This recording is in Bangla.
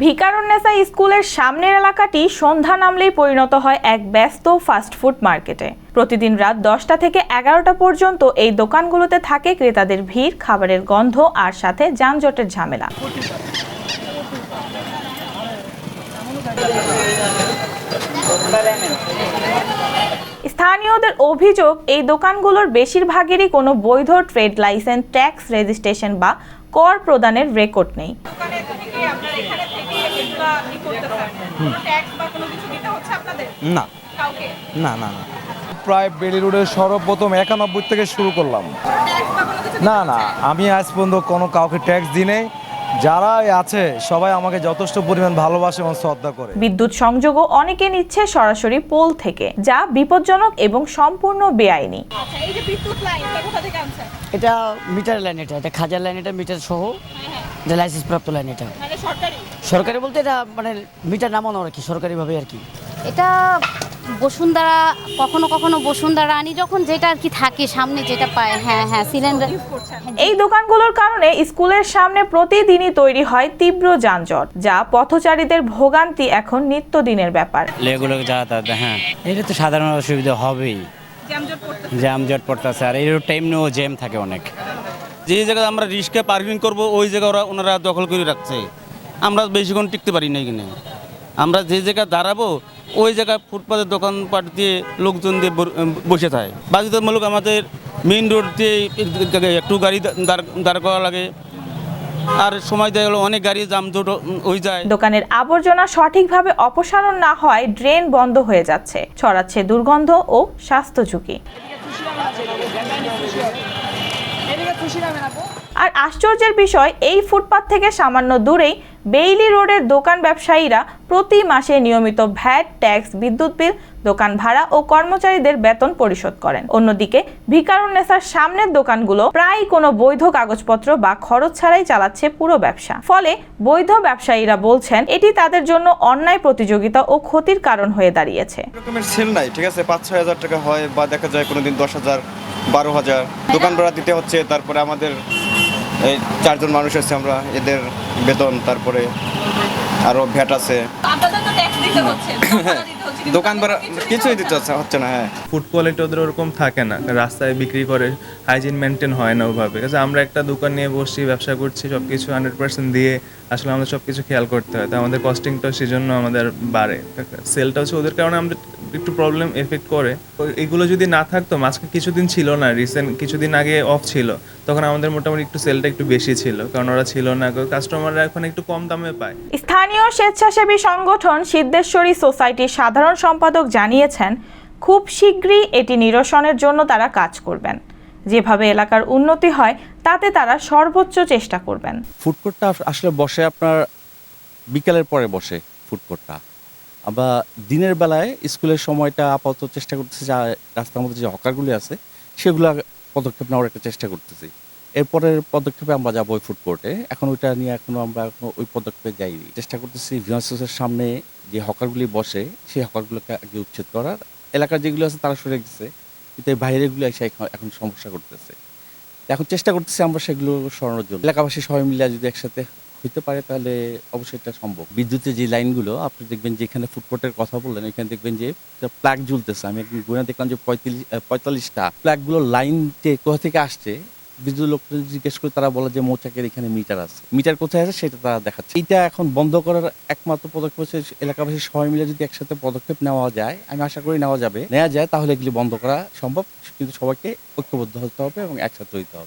ভিকারুন্নেসা স্কুলের সামনের এলাকাটি সন্ধ্যা নামলেই পরিণত হয় এক ব্যস্ত ফাস্টফুড মার্কেটে প্রতিদিন রাত দশটা থেকে এগারোটা পর্যন্ত এই দোকানগুলোতে থাকে ক্রেতাদের ভিড়, খাবারের গন্ধ আর সাথে যানজটের ঝামেলা। স্থানীয়দের অভিযোগ, এই দোকানগুলোর বেশিরভাগেরই কোনো বৈধ ট্রেড লাইসেন্স, ট্যাক্স রেজিস্ট্রেশন বা কর প্রদানের রেকর্ড নেই। এগুলা ই করতেছেন কোনো ট্যাক্স বা কোনো কিছু দিতে হচ্ছে আপনাদের? না। কাউকে? না না না। প্রায় বেলি রোডের সর্বপ্রথম একানব্বই থেকে শুরু করলাম। না না আমি আজ পর্যন্ত কোনো কাউকে ট্যাক্স দিই নাই। যারাই আছে সবাই আমাকে যথেষ্ট পরিমাণ ভালোবাসে এবং শ্রদ্ধা করে। বিদ্যুৎ সংযোগও অনেকে নিচ্ছে সরাসরি পোল থেকে যা বিপজ্জনক এবং সম্পূর্ণ বেআইনি। আচ্ছা এই যে বিদ্যুৎ লাইন এটা কোথা থেকে আনছেন? এটা মিটার লাইন এটা এটা খাজার লাইন এটা মিটার সহ। লাইসেন্স প্রাপ্ত লাইন এটা। মানে সরকারি? সরকারি বলতে এটা মানে মিটার নামানো আর কি সরকারিভাবে আর কি? এটা বসুন্ধরা কখনো কখনো বসুন্ধরা আনি যখন যেটা আর কি থাকে সামনে যেটা পায় হ্যাঁ হ্যাঁ সিলিন্ডার। এই দোকানগুলোর কারণে স্কুলের সামনে প্রতিদিনই তৈরি হয় তীব্র যানজট যা পথচারীদের ভোগান্তি এখন নিত্যদিনের ব্যাপার। এগুলো যাতায়াত হ্যাঁ এটা তো সাধারণ অসুবিধা হবেই। জ্যামজট পড়তেছে আর এই টাইম নিয়েও জ্যাম থাকে অনেক। যে জায়গায় আমরা রিস্কে পার্কিং করব ওই জায়গা ওরা ওনারা দখল করে রাখছে। আমরা বেশিক্ষণ টিকতে পারি না এখানে। আমরা যে জায়গায় দাঁড়াবো ওই জায়গায় ফুটপাতের দোকানপাট দিয়ে লোকজন দিয়ে বসে থাকে। বাধ্যতামূলক আমাদের মেইন রোড দিয়ে একটু গাড়ি দাঁড় দাঁড় করা লাগে। আর সময় দেওয়া গেলো অনেক গাড়ি জামজট হয়ে যায়। দোকানের আবর্জনা সঠিকভাবে অপসারণ না হয় ড্রেন বন্ধ হয়ে যাচ্ছে। ছড়াচ্ছে দুর্গন্ধ ও স্বাস্থ্য ঝুঁকি। আর আশ্চর্যের বিষয়, এই ফুটপাত থেকে সামান্য দূরেই বেইলি রোডের দোকান ব্যবসায়ীরা প্রতি মাসে নিয়মিত ভ্যাট, ট্যাক্স, বিদ্যুৎ বিল, দোকান ভাড়া ও কর্মচারীদের বেতন পরিশোধ করেন। অন্যদিকে, ভিকারুন্নেসার সামনের দোকানগুলো প্রায় কোনো বৈধ কাগজপত্র বা খরচ ছাড়াই চালাচ্ছে পুরো ব্যবসা। ফলে বৈধ ব্যবসায়ীরা বলছেন, এটি তাদের জন্য অন্যায় প্রতিযোগিতা ও ক্ষতির কারণ হয়ে দাঁড়িয়েছে। সেল নাই, ঠিক আছে? পাঁচ ছয় হাজার টাকা হয় বা দেখা যায় কোনো দিন দশ হাজার, বারো হাজার। দোকান ভাড়া দিতে হচ্ছে, তারপরে আমাদের এই চারজন মানুষ আছে আমরা এদের বেতন তারপরে আরও ভ্যাট আছে। হচ্ছে দোকান কিছুই দিতে হচ্ছে না হ্যাঁ। ফুড কোয়ালিটি ওদের ওরকম থাকে না। রাস্তায় বিক্রি করে হাইজিন মেনটেন হয় না ওভাবে। কাজে আমরা একটা দোকান নিয়ে বসছি ব্যবসা করছি সব কিছু হান্ড্রেড পার্সেন্ট দিয়ে আসলে আমাদের সব কিছু খেয়াল করতে হয়। তো আমাদের কস্টিংটাও সেই জন্য আমাদের বাড়ে। সেলটা হচ্ছে ওদের কারণে আমাদের একটু প্রবলেম এফেক্ট করে। এগুলো যদি না থাকতো মাঝখানে কিছুদিন ছিল না রিসেন্ট কিছুদিন আগে অফ ছিল তখন আমাদের মোটামুটি একটু সেলটা একটু বেশি ছিল কারণ ওরা ছিল না। কাস্টমাররা এখন একটু কম দামে পায়। স্থানীয় স্বেচ্ছাসেবী সংগঠন সিদ্ধেশ্বরী সোসাইটির সাধারণ সম্পাদক জানিয়েছেন, খুব শীঘ্রই এটি নিরসনের জন্য তারা কাজ করবেন। যেভাবে এলাকার উন্নতি হয়, তাতে তারা সর্বোচ্চ চেষ্টা করবেন। ফুডকোর্টটা আসলে বসে আপনার বিকালের পরে বসে ফুডকোর্টটা। আবার দিনের বেলায় স্কুলের সময়টা আপাতত চেষ্টা করতেছি, যে রাস্তার মধ্যে যে হকারগুলি আছে, সেগুলো পদক্ষেপ নেওয়ার একটা চেষ্টা করতেছি। এরপরের পদক্ষেপে আমরা যাব ওই ফুড কোর্টে এখন ওইটা নিয়ে এখনও আমরা ওই পদক্ষেপে যাইনি। চেষ্টা করতেছি ভিউয়ার্সের সামনে যে হকারগুলি বসে, সেই হকারগুলোকে আগে উচ্ছেদ করার। এলাকার যেগুলো আছে তারা সরে গেছে। কিন্তু এই বাইরেগুলো এসে এখন- সমস্যা করতেছে। এখন চেষ্টা করতেছি আমরা সেগুলো সরানোর জন্য। এলাকাবাসী সবাই মিলে যদি একসাথে হইতে পারে, তাহলে অবশ্যই এটা সম্ভব। বিদ্যুতের যে লাইনগুলো, আপনি দেখবেন যে এখানে ফুটপথের কথা বললেন, এখানে দেখবেন যে প্লাগ ঝুলতেছে আমি একদিন গুণা দেখলাম যে পঁয়ত্রিশ পঁয়তাল্লিশটা প্লাগগুলো লাইন যে কোথা থেকে আসছে বিদ্যুৎ লোক জিজ্ঞেস করে তারা বলে যে মৌচাকের এখানে মিটার আছে। মিটার কোথায় আছে সেটা তারা দেখাচ্ছে। এটা এখন বন্ধ করার একমাত্র পদক্ষেপ হচ্ছে এলাকাবাসী সবাই মিলে যদি একসাথে পদক্ষেপ নেওয়া যায়, আমি আশা করি নেওয়া যাবে। নেওয়া যায়, তাহলে এগুলি বন্ধ করা সম্ভব। কিন্তু সবাইকে ঐক্যবদ্ধ হতে হবে এবং একসাথে হইতে হবে।